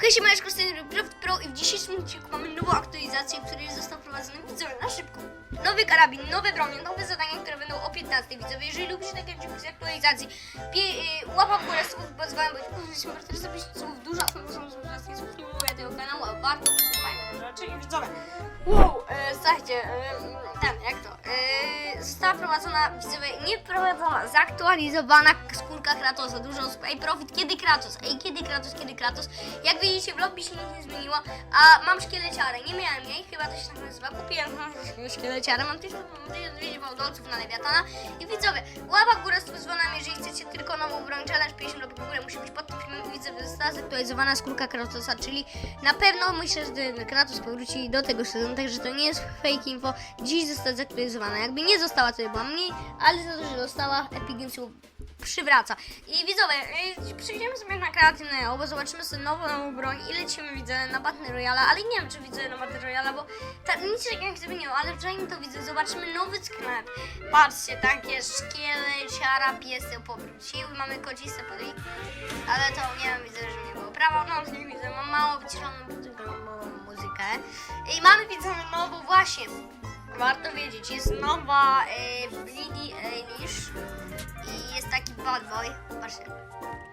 Hej, siemeczko, jestem Craft Pro i w dzisiejszym odcinku mamy nową aktualizację, która został wprowadzony widzowie na szybko. Nowy karabin, nowe bronie, nowe zadania, które będą o 15 widzowie. Jeżeli lubicie takie odcinki z aktualizacji, pie, y, łapa w górę słów bo jesteśmy warto zrobić słów dużo, a są słów słów, nie mówię tego kanału, a warto posłuchać rzeczy i widzowie. Wow, e, słuchajcie, e, ten, jak to, e, została wprowadzona, widzowie, nie zaktualizowana skórka Kratosa, dużo osób, ej profit, kiedy Kratos, ej kiedy Kratos, kiedy Kratos, jak widzicie w lobby się nic nie zmieniło, a mam szkieleciarę, nie miałem jej, chyba to się tak nazywa, kupiłem szkieleciarę, mam 1200 dolców na Lewiatana. I widzowie, łapa górę z dzwonami, jeżeli chcecie tylko nową broń, challenge 50 lub w górę, musi być pod tym filmem, widzowie, została zaktualizowana skórka Kratosa, czyli na pewno myślę, że Kratos powróci do tego sezonu, także to nie jest fake info, dziś została zaktualizowana, jakby nie została, to by była mniej, ale za to, że została, Epic Games przywraca. I widzowie, y, przejdziemy sobie na kreatywne bo zobaczymy sobie nową, nową broń i lecimy, widzę, na Battle Royale, ale nie wiem, czy widzę na Battle Royale, bo ta, nic się nie zmieniło, ale wczoraj to widzę, zobaczymy nowy sklep. Patrzcie, takie szkieleciara, piesy powróciły, mamy kociste podej, ale to nie wiem, widzę, że nie było prawa, no nie widzę, mam mało wyciszoną muzykę. I mamy, widzę, nową właśnie, warto wiedzieć, jest nowa e, Bleedy Eilish i jest taki bad boy,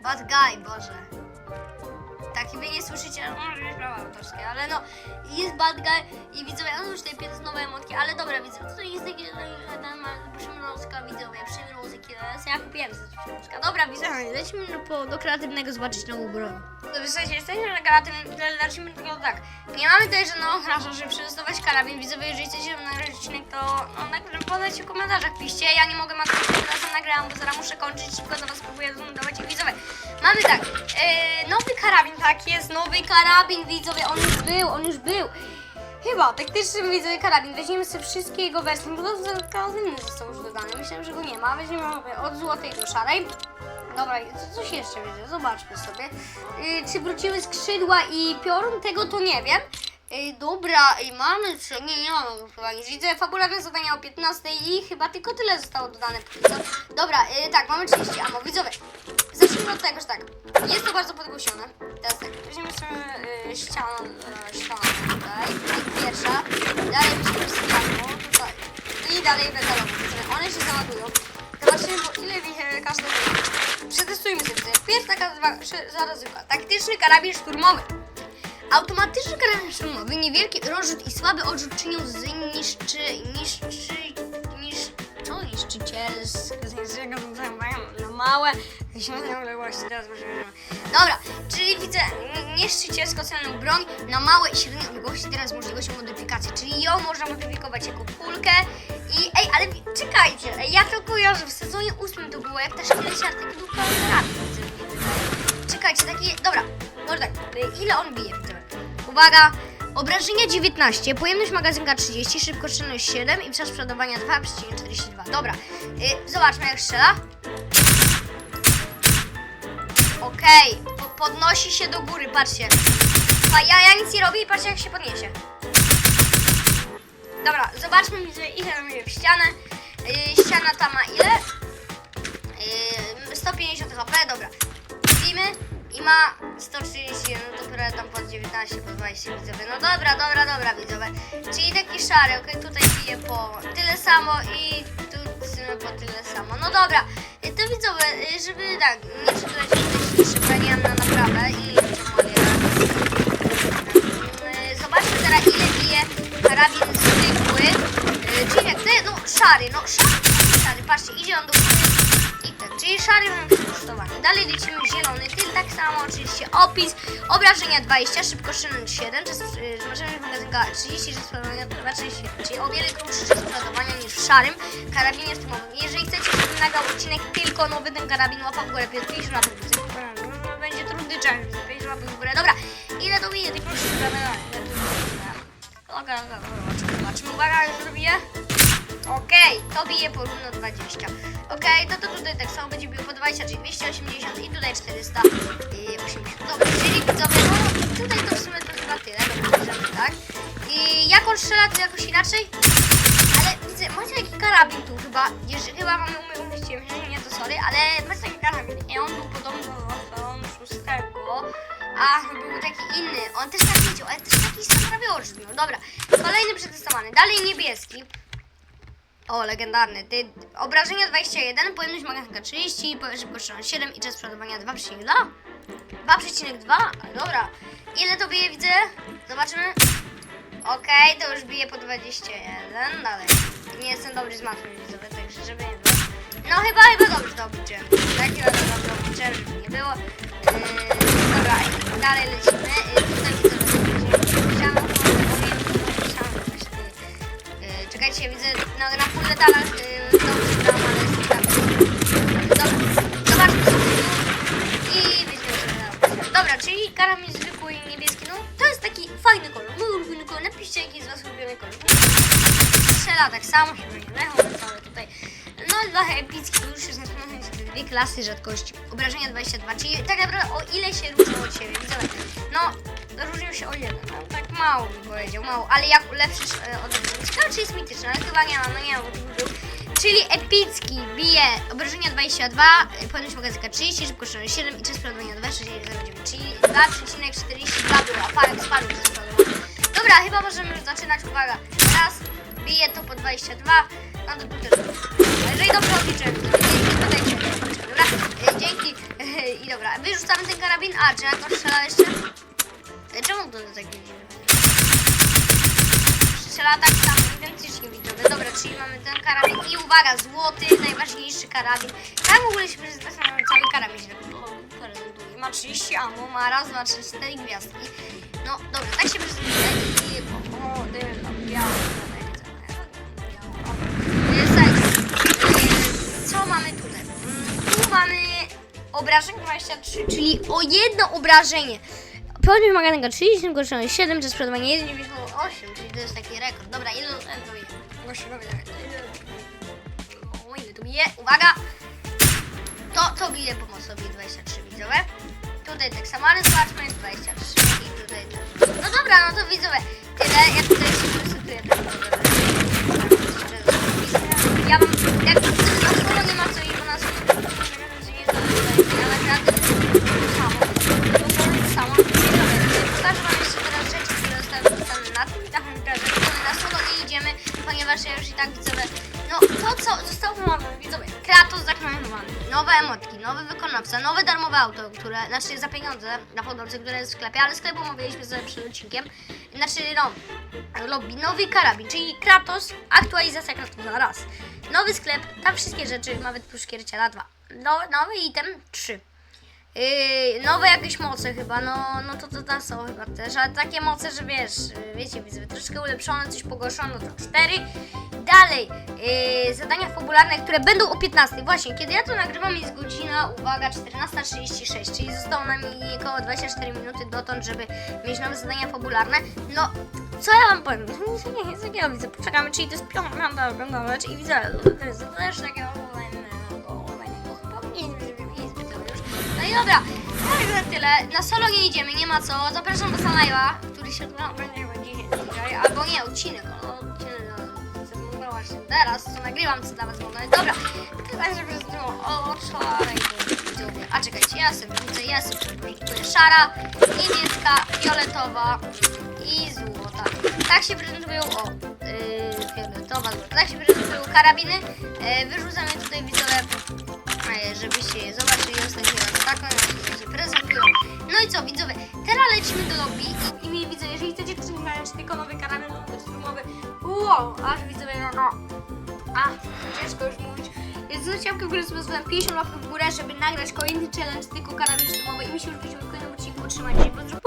bad guy, Boże. Taki wy nie słyszycie, no może być prawa autorskie, ale no jest bad guy i widzowie, on już tutaj pies nowe emotki, ale dobra widzowie, tutaj jest taki, że tam ma przymrozka widzowie, przymrozek jest, ja kupiłem za przymrozka. Dobra widzowie, lecimy do, po, do kreatywnego zobaczyć nową broń. Dobrze, słuchajcie, jesteśmy na kreatywnym, lecimy tylko tak. Nie mamy tutaj żadnego gracza, żeby przetestować karabin, widzowie, jeżeli chcecie nagrać odcinek, to no, nagle podajcie w komentarzach, piszcie, ja nie mogę maksymalnie teraz nagrałam, bo zaraz muszę kończyć, szybko za was próbuję zmontować i widzowie. Mamy tak, e, nowy karabin, tak jest, nowy karabin, widzowie, on już był, on już był. Chyba, taktyczny widzowie karabin, weźmiemy sobie wszystkie jego wersje, bo to każdy został już dodany, myślałem, że go nie ma, weźmiemy od złotej do szarej. Dobra, co- coś jeszcze widzę, zobaczmy sobie. Yy, czy wróciły skrzydła i piorun, tego to nie wiem. Yy, dobra, i mamy czy nie, nie już chyba nic. Widzę fabularne zadania o 15 i chyba tylko tyle zostało dodane co. Dobra, yy, tak, mamy 30 ammo, widzowie. Zacznijmy od tego, że tak, jest to bardzo podgłośnione. Teraz tak, weźmiemy sobie yy, ścianę, yy, ścianę tutaj, pierwsza. Dalej weźmiemy ścianę, tutaj. I dalej metalowo, widzowie, one się załadują. Zobaczymy, bo ile ich e, każdy Przetestujmy sobie. Pierwsza taka zarazywka. Taktyczny karabin szturmowy. Automatyczny karabin szturmowy, niewielki rozrzut i słaby odrzut czynią z niszczy, niszczy, nisz, co niszczyciel z z jego no małe, odległości. Dobra, czyli widzę n- niszczycielską celną broń na małe i średnie odległości, teraz z możliwością modyfikacji, czyli ją można modyfikować jako kulkę i ej, ale czekajcie, ja to kojarzę, w sezonie ósmym to było, jak ta się wydaje. Czekajcie, taki, dobra, może tak, y, ile on bije. Uwaga, obrażenia 19, pojemność magazynka 30, szybkostrzelność 7 i czas przodowania 2,42. Dobra, y, zobaczmy jak strzela. Okej, po, podnosi się do góry, patrzcie. A ja, ja nic nie robię i patrzcie jak się podniesie. Dobra, zobaczmy ile mamy w ścianę. Yy, ściana ta ma ile? Yy, 150 HP, dobra. I ma 131, no to prawie tam pod 19, po 20 widzowie. No dobra, dobra, dobra widzowie. Czyli taki szary, okej, tutaj bije po tyle samo i tu y, po tyle samo. No dobra, y, to widzowie, y, żeby tak, nie przedłużać tutaj szybko, na naprawę i Yy, Zobaczmy teraz ile bije karabin zwykły, yy, czyli jak te, no szary, no szary, szary, patrzcie, idzie on do góry czyli szary mamy przetestowanie. Dalej lecimy zielony, tyl tak samo, oczywiście opis, obrażenia 20, szybkostrzelność 7, czas, yy, możemy magazynka 30, czas ładowania 27, czyli o wiele krótszy czas niż w szarym karabinie szturmowym. Jeżeli chcecie, żebym nagrał odcinek tylko nowy ten karabin, łapa w górę, 50 lat, będzie trudny czas, 50 łapek w górę, dobra, ile bije, ty proszę, Uwaga, uwaga, zobaczymy, zobaczymy, uwaga, już robię. Okej, to bije porówno 20. Okej, to to tutaj tak samo będzie biło po 20, czyli 280 i tutaj 480. Dobra, czyli widzowie, no tutaj to w sumie to chyba tyle, dobra, bierzemy, tak? I jak on strzela, to jakoś inaczej? Ale widzę, macie taki karabin tu chyba, jeżeli chyba mamy umieściłem, nie to sorry, ale macie taki karabin i on był podobny do Salonu 6, A, był taki inny. On też tak widział, ale też taki sam prawie oczy miał. Dobra, kolejny przetestowany. Dalej niebieski. O, legendarny. Ty, obrażenia 21, pojemność magazynka 30, szybkość 7 i czas przeładowania 2,2? 2,2? Dobra. Ile to bije, widzę? Zobaczymy. Okej, to już bije po 21. Dalej. Nie jestem dobry z matmy, widzowie, także żeby nie było. No chyba, chyba dobrze to obliczyłem. Tak, chyba dobrze obliczyłem, żeby nie było. Yy, dobra, dalej lecimy. Yy, tutaj widzę, widzę na, na full detalach. Yy, dobrze tam, ale jest tak. Dobra, zobaczmy sobie. I weźmiemy sobie na Dobra, czyli karami zwykły i niebieski, no to jest taki fajny kolor, mój ulubiony kolor. Napiszcie jaki jest wasz ulubiony kolor. Strzela tak samo, chyba nie lechą, tutaj. No dla epicki już jest na dwie klasy rzadkości. Obrażenia 22, czyli tak naprawdę o ile się różnią od siebie, widzowie. No, różnią się o jeden, no tak mało bym powiedział, mało, ale jak ulepszysz e, od Ciekawe czy jest mityczny, ale chyba nie ma, no nie ma, bo to by był. Czyli epicki bije obrażenia 22, y, pojemność magazynka 30, szybkość 7 i czas przeładowania 2,69, czyli 2,42 było, a parę spadł przez przeładowanie. Dobra, chyba możemy już zaczynać, uwaga. Raz, bije to po 22, no to tu też. Jeżeli dobrze obliczyłem, to nie, nie podajcie mi Dobra, y, dzięki i dobra, wyrzucamy ten karabin, a czy na to strzela jeszcze? Y, tak nie widzimy? strzela tak samo, identycznie widzowie. Dobra, czyli mamy ten karabin i uwaga, złoty, najważniejszy karabin. Tak w ogóle się prezentuje cały karabin się tak prezentuje. Ma 30 ammo, ma raz, dwa, trzy, cztery gwiazdki. No dobra, tak się prezentuje i o, dym, biało, co mamy tutaj? Mm, Tu mamy obrażenie 23, czyli o jedno obrażenie. Pojemność magazynka 30, kosztuje 7, czas przeładowania 1,98, czyli to jest taki rekord. Dobra, ile to bije? Gościu, robię tak. O, ile to bije? Uwaga! To, to bije pomocowi 23 widzowie. Tutaj tak samo, ale zobaczmy 23 na tym taką imprezę. Widzowie, na solo nie idziemy, ponieważ ja już i tak widzowie, no to co zostało wymagane, widzowie, Kratos zaklamowany, nowe emotki, nowy wykonawca, nowe darmowe auto, które, znaczy za pieniądze na podłodze, które jest w sklepie, ale sklep omawialiśmy sobie przed odcinkiem, znaczy no, lobby, nowy karabin, czyli Kratos, aktualizacja Kratosa raz, nowy sklep, tam wszystkie rzeczy, nawet puszkierciela 2, no, nowy item 3. Yy, nowe jakieś moce chyba, no, no to to tam są chyba też, ale takie moce, że wiesz, yy, wiecie, widzę, troszkę ulepszone, coś pogorszone, to 4. Dalej, yy, zadania fabularne, które będą o 15. Właśnie, kiedy ja to nagrywam jest godzina, uwaga, 14.36, czyli zostało nam około 24 minuty dotąd, żeby mieć nowe zadania fabularne. No, co ja wam powiem? Nie, takiego widzę, poczekamy, czyli to jest piąta oglądać i widzę, to jest też takiego dobra, to na tyle. Na solo nie idziemy, nie ma co. Zapraszam do Sanajwa, który się będzie dzisiaj, albo nie, odcinek. No, odcinek no, właśnie teraz, co nagrywam, co dla was mogę. Dobra, chyba się prezentują o szalej. A czekajcie, ja sobie wrócę, ja sobie prezentuję szara, niebieska, fioletowa i złota. Tak się prezentują, o, yy, fioletowa, złota. Tak się prezentują karabiny. Yy, wyrzucamy tutaj widzowie e, żebyście je zobaczyli ostatni raz taką, jak się prezentują. No i co, widzowie, teraz lecimy do lobby i, mi widzę, jeżeli chcecie przyjmować tylko nowy karabin lub strumowy, wow, aż widzowie, no, no, a, ciężko już mówić. Jest chciałam w górę sobie zostawiam 50 łapek w górę, żeby nagrać kolejny challenge tylko karabin strumowy i mi się już widzimy w kolejnym odcinku, trzymajcie się, pozdro,